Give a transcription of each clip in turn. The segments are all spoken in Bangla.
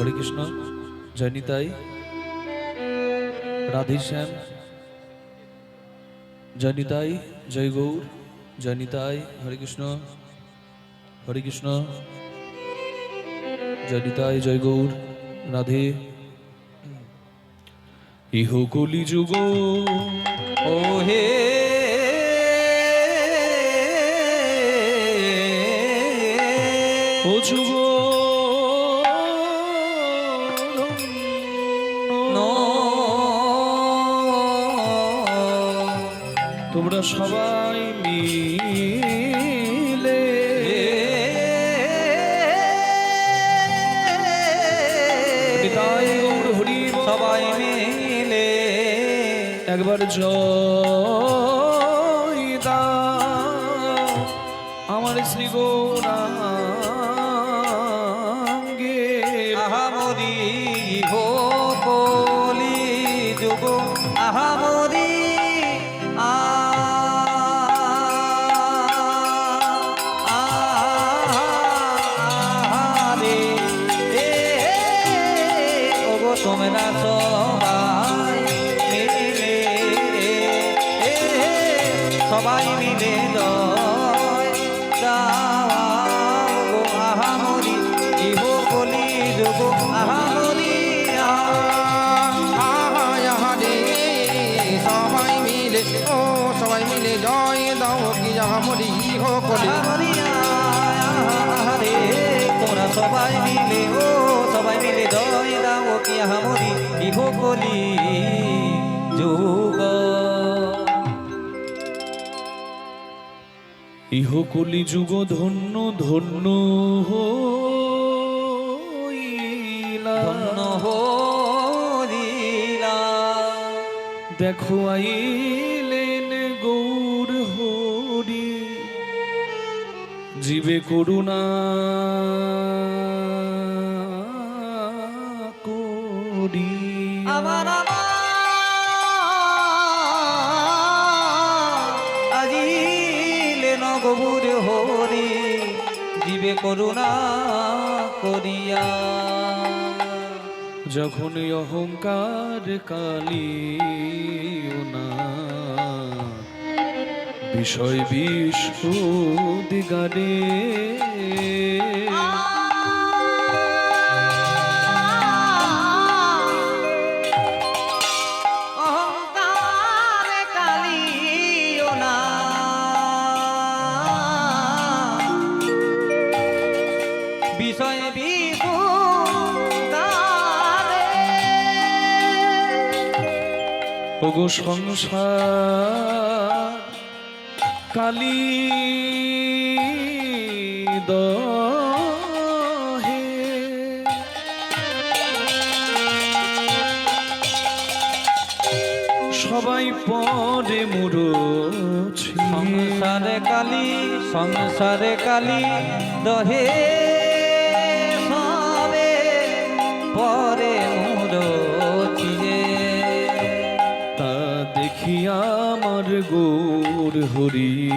হরে কৃষ্ণ জয় নিতাই রাধেশ্যাম জয় নিতাই জয় গৌর জয় নিতাই হরে কৃষ্ণ হরে কৃষ্ণ জয় নিতাই জয় গৌর রাধে। ইহ কলি যুগ ও হে ও যুগ তোমরা সবাই মিলে গৌর হরি। সবাই মিলে একবার জয় আমার শ্রী গৌরাঙ্গে তোমরা সবাই মিলে সবাই মিলে আহামরি ইহ কলি যুগ আহামরি সবাই মিলে ও সবাই মিলে জয় দাও কি আমরি হো কলি আহামরি তোমরা সবাই মিলে ও সবাই মিলে জয় দাও আহামরি ইহ কলি যুগ ইহ কলি যুগ ধন্য ধন্য হইলা। ধন্য হরিলা দেখো আইলেন গৌর হরি জীবে করুণা নগবুর হরি জীবে করুণা করিয়া। যখন অহংকার কালী না বিষয় বিষ দিগারে ওগো সংসার কালী দহে। সবাই পরে মুরছি সংসারে কালি সংসারে কালি দহে। দেখি আমার গোর হরি।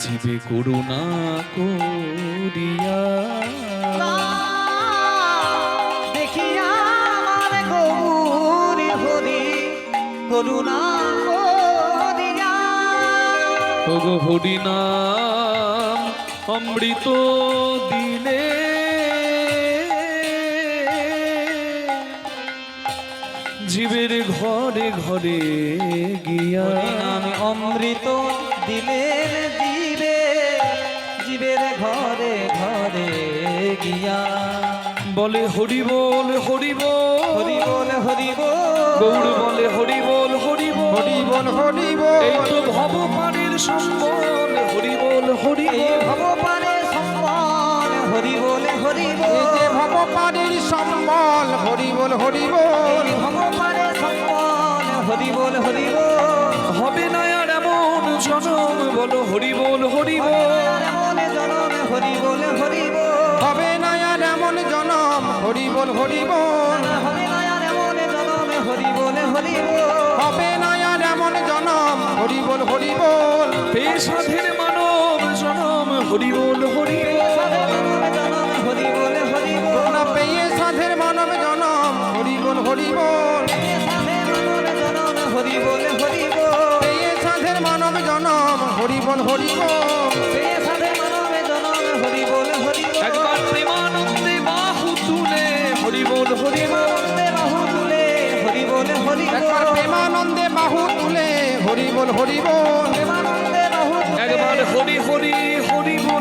জীবে করুণা করিয়া। দেখিয়া আমার গৌরী হরি করুণা করিয়া। হরি নাম অমৃত দিলে। জীবের ঘরে ঘরে গিয়া। আমি অমৃত দিলেন দিবে জীবের ঘরে ঘরে গিয়া। বলে হরি বল হরি বল। হরি বল হরি বল। গৌর বলে হরি বল হরি বল। হরি বল হরি এই বল তো ভবপানের সম্বল হরি বল হরি এই বল। সম্মান হরি বল হরি বল। যে ভগবানের সম্বল হরি বল হরি বল। ভগবানের সম্মান হরি বল হরি বল। হবে না আর এমন জনম বলো হরি বল হরি বল। জনম হরি বল হরি বল। হবে না আর এমন জনম হরি বল হরি বল। হবে না আর এমন জনম হরি বল হরি বল। হবে না আর এমন জনম হরি বল হরি বল। পেশাধীন মানব জনম হরি বল হরি বল। হরি বল হরি বল। সাধের মানব জনম হরি বল হরি বল। হরি বল হরি বল। এই সাধের মানব জনম হরি বল হরি বল। এ সাধে মানব জনম হরি বল হরি বল। একবার প্রেমানন্দে বাহু তুলে হরি বল হরি বল। বাহু তুলে হরি বল হরি একবার প্রেমানন্দে বাহু তুলে হরি বল হরি বল। প্রেমানন্দে বাহু একবার হরি হরি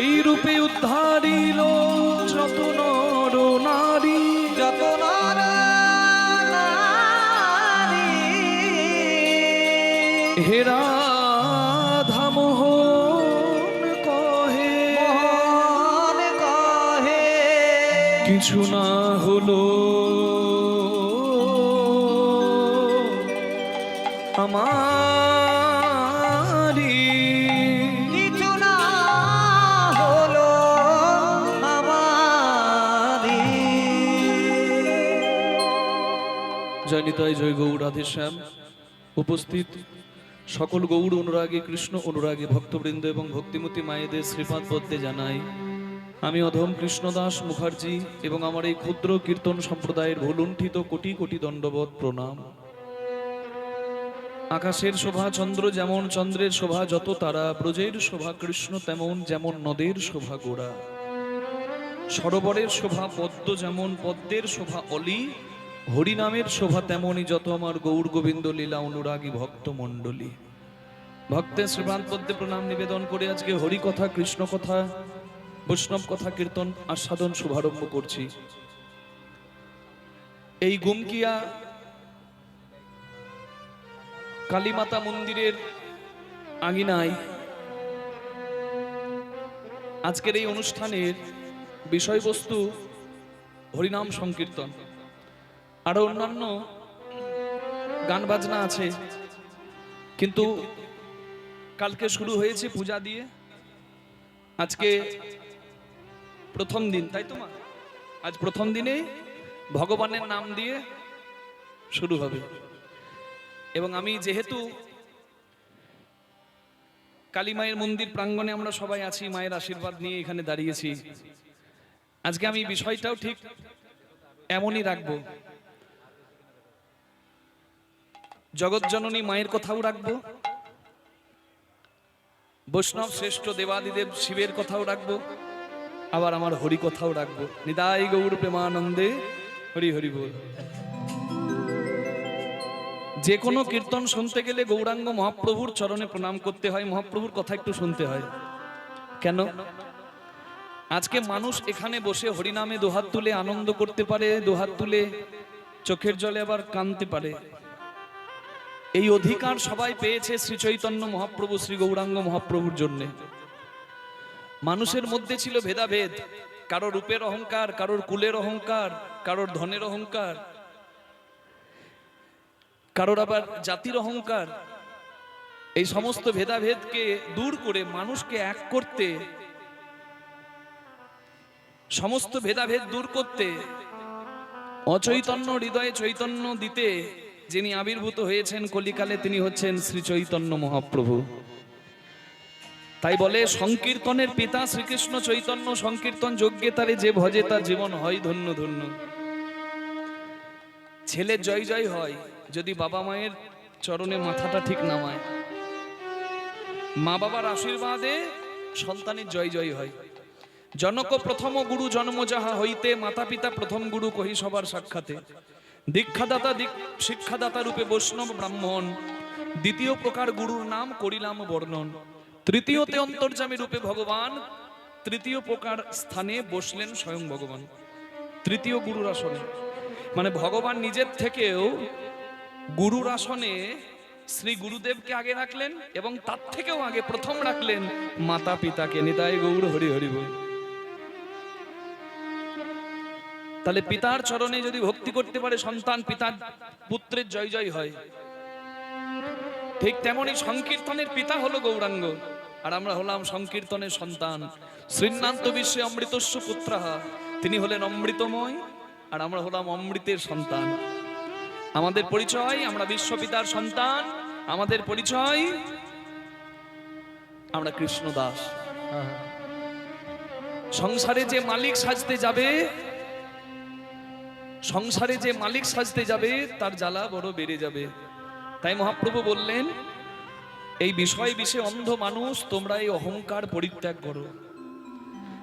এই রূপে উদ্ধারিল যত নর। নারী যত হেরা ধামোহন কহে কহে কিছু না হলো জয়নিতাই জয় গৌর রাধেশ্যাম উপস্থিত সকল গৌর অনুরাগী, কৃষ্ণ অনুরাগী, ভক্তবৃন্দ এবং ভক্তিমতী মায়েদের শ্রীপাদ পদ্মে জানাই। আমি অধম কৃষ্ণদাস মুখার্জি এবং আমার এই ক্ষুদ্র কীর্তন সম্প্রদায়ের ভুলুণ্ঠিত কোটি কোটি দণ্ডবত প্রণাম। আকাশের শোভা চন্দ্র যেমন চন্দ্রের শোভা যত তারা, ব্রজের শোভা কৃষ্ণ তেমন যেমন নদের শোভা গোড়া। সরোবরের শোভা পদ্ম যেমন পদ্মের শোভা অলি হরিনামের শোভা তেমনই যত আমার গৌর গোবিন্দ লীলা অনুরাগী ভক্ত মণ্ডলী। ভক্তের শ্রীপ্রান্ত পদ্মে প্রণাম নিবেদন করে আজকে হরি কথা কৃষ্ণ কথা বৈষ্ণব কথা, কীর্তন, আস্বাদন, শুভারম্ভ করছি। এই গুমকিয়া কালীমাতা মন্দিরের আঙিনায় আজকের এই অনুষ্ঠানের বিষয়বস্তু হরিনাম সংকীর্তন। আরও অন্যান্য গান বাজনা আছে। কিন্তু কালকে শুরু হয়েছে পূজা দিয়ে। আজকে প্রথম দিন, তাই তো আজ প্রথম দিনে ভগবানের নাম দিয়ে শুরু হবে। এবং আমি যেহেতু কালী মায়ের মন্দির প্রাঙ্গণে আমরা সবাই আছি, মায়ের আশীর্বাদ নিয়ে এখানে দাঁড়িয়েছি, আজকে আমি বিষয়টাও ঠিক এমনই রাখব। জগৎজননী মায়ের কথাও রাখব। বৈষ্ণব শ্রেষ্ঠ দেবাদিদেব শিবের কথাও রাখব। আবার আমার হরি কথাও রাখব। নিদাই গৌর প্রেমানন্দে হরি হরি বল। যে কোনো কীর্তন শুনতে গেলে গৌরাঙ্গ মহাপ্রভুর চরণে প্রণাম করতে হয়। মহাপ্রভুর কথা একটু শুনতে হয়। কেন? আজকে মানুষ এখানে বসে হরিনামে দোহাত তুলে আনন্দ করতে পারে, দোহাত তুলে চোখের জলে আবার কাঁদতে পারে। এই অধিকার সবাই পেয়েছে শ্রী চৈতন্য মহাপ্রভু, শ্রী গৌরাঙ্গ মহাপ্রভুর জন্য। মানুষের মধ্যে ছিল ভেদাভেদ। কারোর রূপের অহংকার, কারোর কুলের অহংকার, কারোর ধনের অহংকার, কারোর আবার জাতির অহংকার। এই সমস্ত ভেদাভেদকে দূর করে মানুষকে এক করতে, সমস্ত ভেদাভেদ দূর করতে, অচৈতন্য হৃদয়ে চৈতন্য দিতে যিনি আবির্ভূত হয়েছেন কলিকালে, তিনি হচ্ছেন শ্রী চৈতন্য মহাপ্রভু। তাই বলে, সংকীর্তনের পিতা শ্রীকৃষ্ণ চৈতন্য, সংকীর্তন যজ্ঞে তারে যে ভজে, তার জীবন হয় ধন্য ধন্য। ছেলের জয় জয় হয়, যদি বাবা মায়ের চরণে মাথাটা ঠিক নামায়। মা বাবার আশীর্বাদে সন্তানের জয় জয় হয়। জনক প্রথম গুরু জন্ম যাহা হইতে মাতা পিতা প্রথম গুরু কহি সবার সাক্ষাতে। দীক্ষাদাতা দিক শিক্ষাদাতা রূপে বৈষ্ণব ব্রাহ্মণ। দ্বিতীয় প্রকার গুরুর নাম করিলাম বর্ণন। তৃতীয়তে অন্তর্জামী রূপে ভগবান। তৃতীয় প্রকার স্থানে বসলেন স্বয়ং ভগবান। তৃতীয় গুরুর আসনে মানে ভগবান নিজের থেকেও গুরুর আসনে শ্রী গুরুদেবকে আগে রাখলেন এবং তার থেকেও আগে প্রথম রাখলেন মাতা পিতাকে নিতাই গৌর হরি হরি বল। তাহলে পিতার চরণে যদি ভক্তি করতে পারে সন্তান, পিতার পুত্রের জয় জয় হয়। ঠিক তেমনি সংকীর্তনের পিতা হলো গৌরাঙ্গ, আর আমরা হলাম সংকীর্তনের সন্তান। শ্রীনান্ত বিশ্বে অমৃতস্য পুত্রাহা তিনি হলেন অমৃতময়, আর আমরা হলাম অমৃতের সন্তান। আমাদের পরিচয়, আমরা বিশ্বপিতার সন্তান, আমাদের পরিচয় আমরা কৃষ্ণ দাস সংসারে যে মালিক সাজতে যাবে সংসারে যে মালিক সাজতে যাবে, তার জ্বালা বড় বেড়ে যাবে। তাই মহাপ্রভু বললেন, এই বিষয় বিষয়ে অন্ধ মানুষ, তোমরা এই অহংকার পরিত্যাগ করো।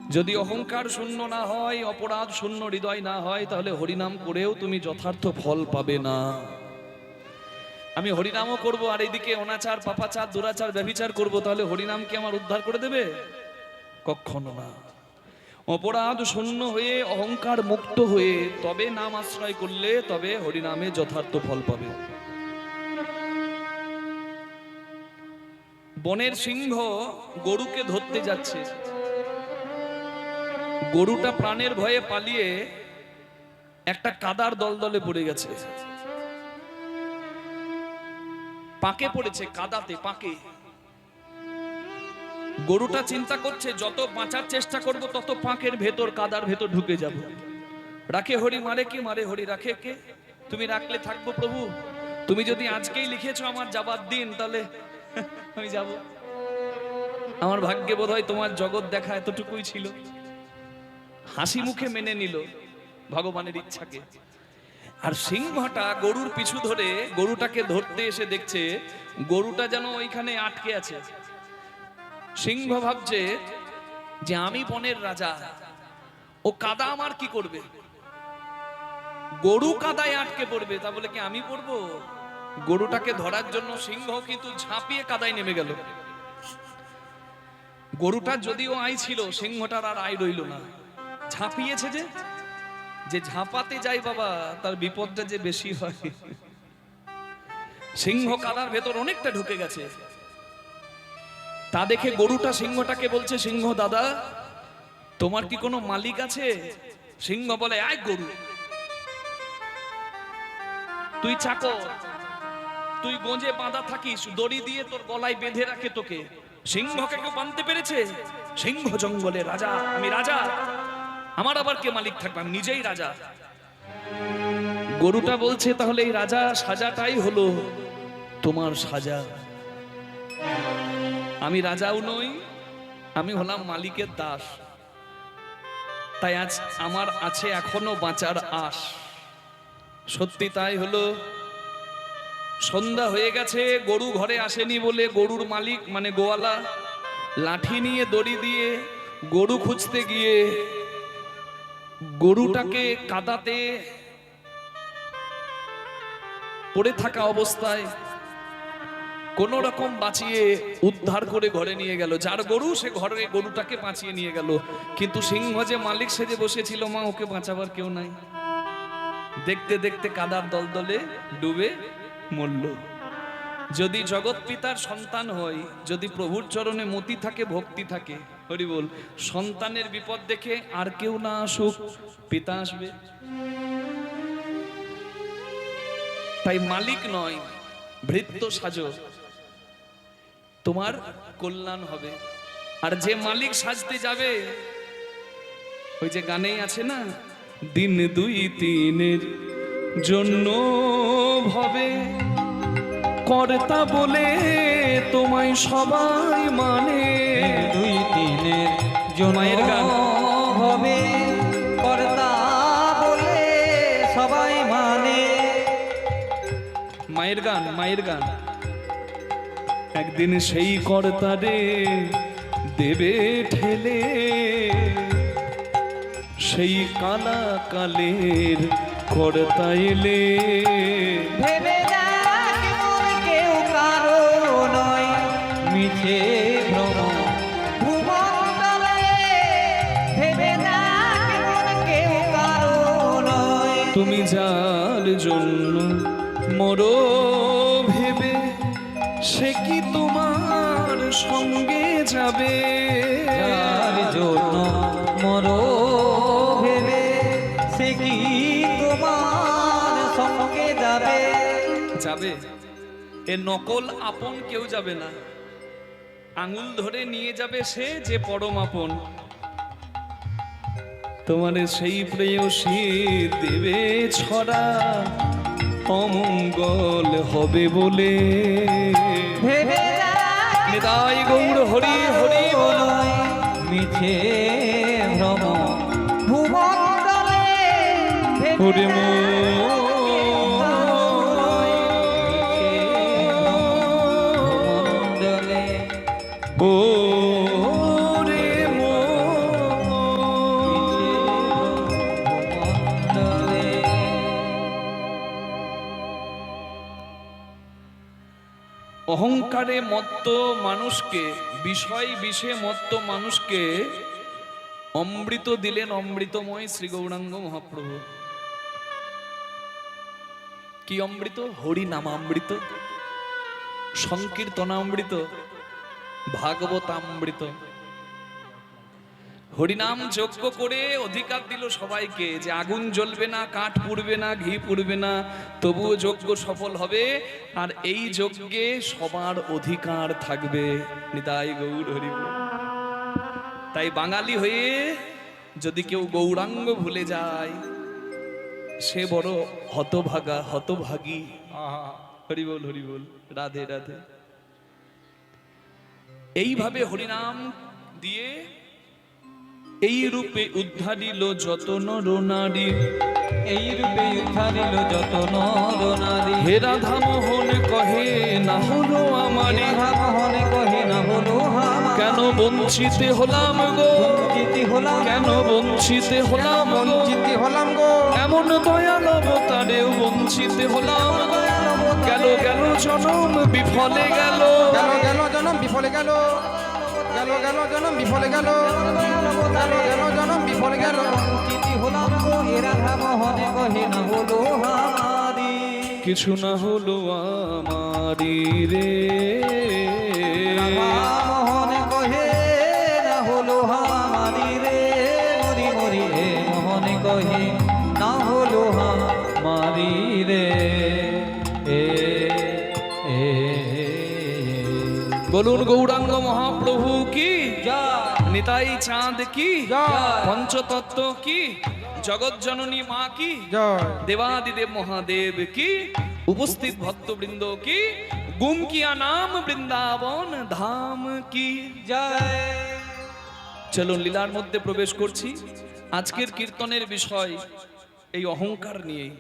যদি অহংকার শূন্য না হয়, অপরাধ শূন্য হৃদয় না হয়, তাহলে হরিনাম করেও তুমি যথার্থ ফল পাবে না। আমি হরিনামও করব, আর এইদিকে অনাচার, পাপাচার, দুরাচার, ব্যভিচার করব, তাহলে হরিনাম কি আমার উদ্ধার করে দেবে? কখনো না। অপরাধ শূন্য হয়ে অহংকার মুক্ত হয়ে তবে নাম আশ্রয় করলে তবে হরিনামে যথার্থ ফল পাবে। বনের সিংহ গরুকে ধরতে যাচ্ছে। গরুটা প্রাণের ভয়ে পালিয়ে একটা কাদার দলদলে পড়ে গেছে। পাকে পড়েছে কাদাতে, পাকে। গরুটা চিন্তা করছে, যত বাঁচার চেষ্টা করব, তত পাঁকের ভেতর, কাদার ভেতর ঢুকে যাব। রাখে হরি, মারে কি মারে হরি, রাখে কে? তুমি রাখলে থাকব প্রভু। তুমি যদি আজকেই লিখেছো আমার যাবার দিন, তাহলে আমি যাব। আমার ভাগ্যে বোধ হয় তোমার জগৎ দেখা এতটুকুই ছিল। হাসি মুখে মেনে নিল ভগবানের ইচ্ছাকে। আর সিংহটা গরুর পিছু ধরে গরুটাকে ধরতে এসে দেখছে, গরুটা যেন ওইখানে আটকে আছে। সিংহ ভাবছে যে আমি বনের রাজা। ও কাদা আমার কি করবে? গরু কাদায় আটকে পড়বে, তা বলে কি আমি পড়ব? গরুটাকে ধরার জন্য সিংহ কিন্তু ঝাঁপিয়ে কাদায় নেমে গেল। গরুটা যদিও আই ছিল, সিংহটার আর আয় রইল না। ঝাঁপিয়েছে যে যে ঝাঁপাতে যায় বাবা, তার বিপদটা যে বেশি হয়। সিংহ কাদার ভেতর অনেকটা ঢুকে গেছে। তা দেখে গরুটা সিংহটাকে বলছে, সিংহ দাদা, তোমার কি কোনো মালিক আছে? সিংহ বলে, আয় গরু। তুই চাকর। তুই গোঁজে বাঁধা থাকিস, দড়ি দিয়ে তোর গলায় বেঁধে রাখে তোকে। সিংহকে কেউ বাঁধতে পেরেছে? সিংহ জঙ্গলে রাজা, আমি রাজা। আমার আবার কে মালিক থাকবে? আমি নিজেই রাজা। গরুটা বলছে, তাহলে এই রাজা সাজাটাই হলো তোমার সাজা। আমি রাজাও নই, আমি হলাম মালিকের দাস। তাই আজ আমার আছে এখনও বাঁচার আশ। সত্যি তাই হলো, সন্ধ্যা হয়ে গেছে, গরু ঘরে আসেনি বলে গরুর মালিক মানে গোয়ালা, লাঠি নিয়ে দড়ি দিয়ে গরু খুঁজতে গিয়ে গরুটাকে কাদাতে পড়ে থাকা অবস্থায় কোন রকম বাঁচিয়ে উদ্ধার করে ঘরে নিয়ে গেল। যার গরু সে ঘরে গরুটাকে বাঁচিয়ে নিয়ে গেল। কিন্তু সিংহ যে মালিক সেজে বসেছিল, মা, ওকে বাঁচাবার কেউ নাই। দেখতে দেখতে কাদার দলদলে ডুবে মরল। যদি জগৎ পিতার সন্তান হই যদি প্রভুর চরণে মতি থাকে, ভক্তি থাকে, হরি বল, সন্তানের বিপদ দেখে আর কেউ না আসুক, পিতা আসবে। তাই মালিক নয়, ভৃত্য সাজো। তোমার কল্যাণ হবে। আর যে মালিক সাজতে যাবে ওই যে গানেই আছে না দিন দুই তিনের জন্য ভবে। কর্তা বলে তোমায় সবাই মানে। দুই তিনের জন্য গান। হবে কর্তা বলে সবাই মানে। মায়ের গান মায়ের গান। একদিন সেই কর্তারে দেবে ঠেলে। সেই কালা কালের কর্তা এলে। ভেবে কেউ কারও নয়। মিছে তুমি যার যাবে। যার জন্য মর ভেবে সে কি তোমার সঙ্গে যাবে? যাবে। এ নকল আপন কেউ যাবে না। আঙুল ধরে নিয়ে যাবে সে যে পরম আপন। তোমার সেই প্রেয়সী দেবে ছড়া অমঙ্গল হবে বলে। নিতাই গৌর হরি হরি মিছে ভ্রম। ভুবন হরি অহংকারে মত্ত মানুষকে, বিষয় বিষে মত্ত মানুষকে অমৃত দিলেন অমৃতময় শ্রী গৌরাঙ্গ মহাপ্রভু। কি অমৃত? হরি নামামৃত সংকীর্তনামৃত, ভাগবতামৃত। হরিনাম যজ্ঞ করে অধিকার দিল সবাইকে যে আগুন জ্বলবে না, কাঠ পুড়বে না, ঘি পুড়বে না, তবুও যজ্ঞ সফল হবে। আর এই যজ্ঞে সবার অধিকার থাকবে। নিতাই গৌর হরি তাই বাঙালি হয়ে যদি কেউ গৌরাঙ্গ ভুলে যায়, সে বড় হতভাগা, হতভাগী। হরি বল। রাধে রাধে। এইভাবে হরিনাম দিয়ে এই রূপে উদ্ধারিল যত নর নারী এই রূপে উদ্ধারিল যত নর নারী হে রাধা মোহন কহে না হলো আমারে মোহনে কহে না হলো কেন বঞ্চিতে হলাম গো? হলাম কেন বঞ্চিতে হলাম বঞ্চিত হলাম গো। এমন দয়াল অবতারেও বঞ্চিতে হলাম। গেল গেল জনম বিফলে গেল। গেল গেল জনম বিফলে গেল। গেল গেল জনম বিফলে গেল। গেল গেল জনম বিফলে গেল। জিতি হলাম গো এ রাধা মোহনে কহে না হলো আমারি কিছু না হলো আমারি রে। মোহনে কহে না হলো আমারি রে। মরি মরি রে মোহনে কহে না হলো আমারি রে। এ। বলুন গৌরাঙ্গ নিতাই চাঁদ কি। পঞ্চতত্ত্ব কি? জগৎ জননী মা কি? দেবাদিদেব মহাদেব কি? উপস্থিত ভক্তবৃন্দ কি? গুমকিয়া নাম বৃন্দাবন ধাম কি? জয়। চলুন লীলার মধ্যে প্রবেশ করছি। আজকের কীর্তনের বিষয় এই অহংকার নিয়েই।